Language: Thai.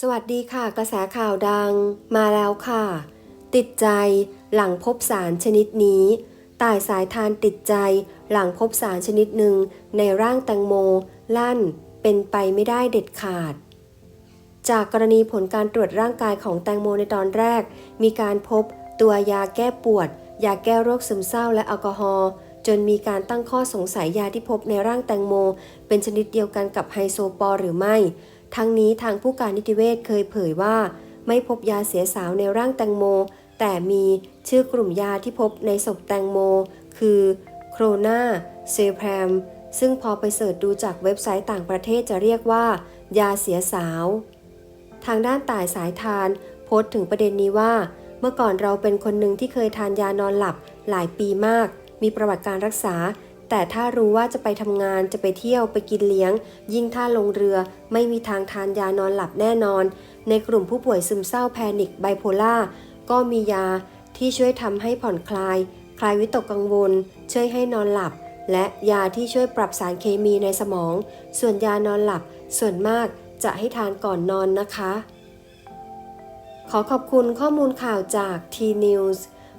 สวัสดีค่ะ กระแสข่าวดังมาแล้วค่ะ ติดใจหลังพบสารชนิดนี้ตายสายทานติดใจหลังพบสารชนิดหนึ่งในร่างแตงโม ลั่นเป็นไปไม่ได้เด็ดขาด จากกรณีผลการตรวจร่างกายของแตงโมในตอนแรก มีการพบตัวยาแก้ปวด ยาแก้โรคซึมเศร้าและแอลกอฮอล์จนมีการตั้งข้อสงสัยยาที่พบในร่างแตงโม เป็นชนิดเดียวกันกับไฮโซปอร์หรือไม่ ทั้งนี้ทางผู้การนิติเวชเคยเผยว่า ไม่พบยาเสียสาวในร่างแตงโม แต่มีชื่อกลุ่มยาที่พบในศพแตงโม คือโครนาเซพรมซึ่งพอไปเสิร์ชดูจากเว็บไซต์ต่างประเทศจะเรียกว่า ยาเสียสาว ทางด้านต่ายสายทาน โพสต์ถึงประเด็นนี้ว่า เมื่อก่อนเราเป็นคนหนึ่งที่เคยทานยานอนหลับหลายปีมาก มีประวัติการรักษา แต่ถ้ารู้ว่าจะไปทำงานจะไปเที่ยวไปกินเลี้ยง ยิ่งถ้าลงเรือ ไม่มีทางทานยานอนหลับแน่นอน ในกลุ่มผู้ป่วยซึมเศร้าแพนิคไบโพล่าก็มียาที่ช่วยทำให้ผ่อนคลาย คลายวิตกกังวล ช่วยให้นอนหลับ และยาที่ช่วยปรับสารเคมีในสมอง ส่วนยานอนหลับ ส่วนมากจะให้ทานก่อนนอนนะคะ ขอขอบคุณข้อมูลข่าวจาก T-News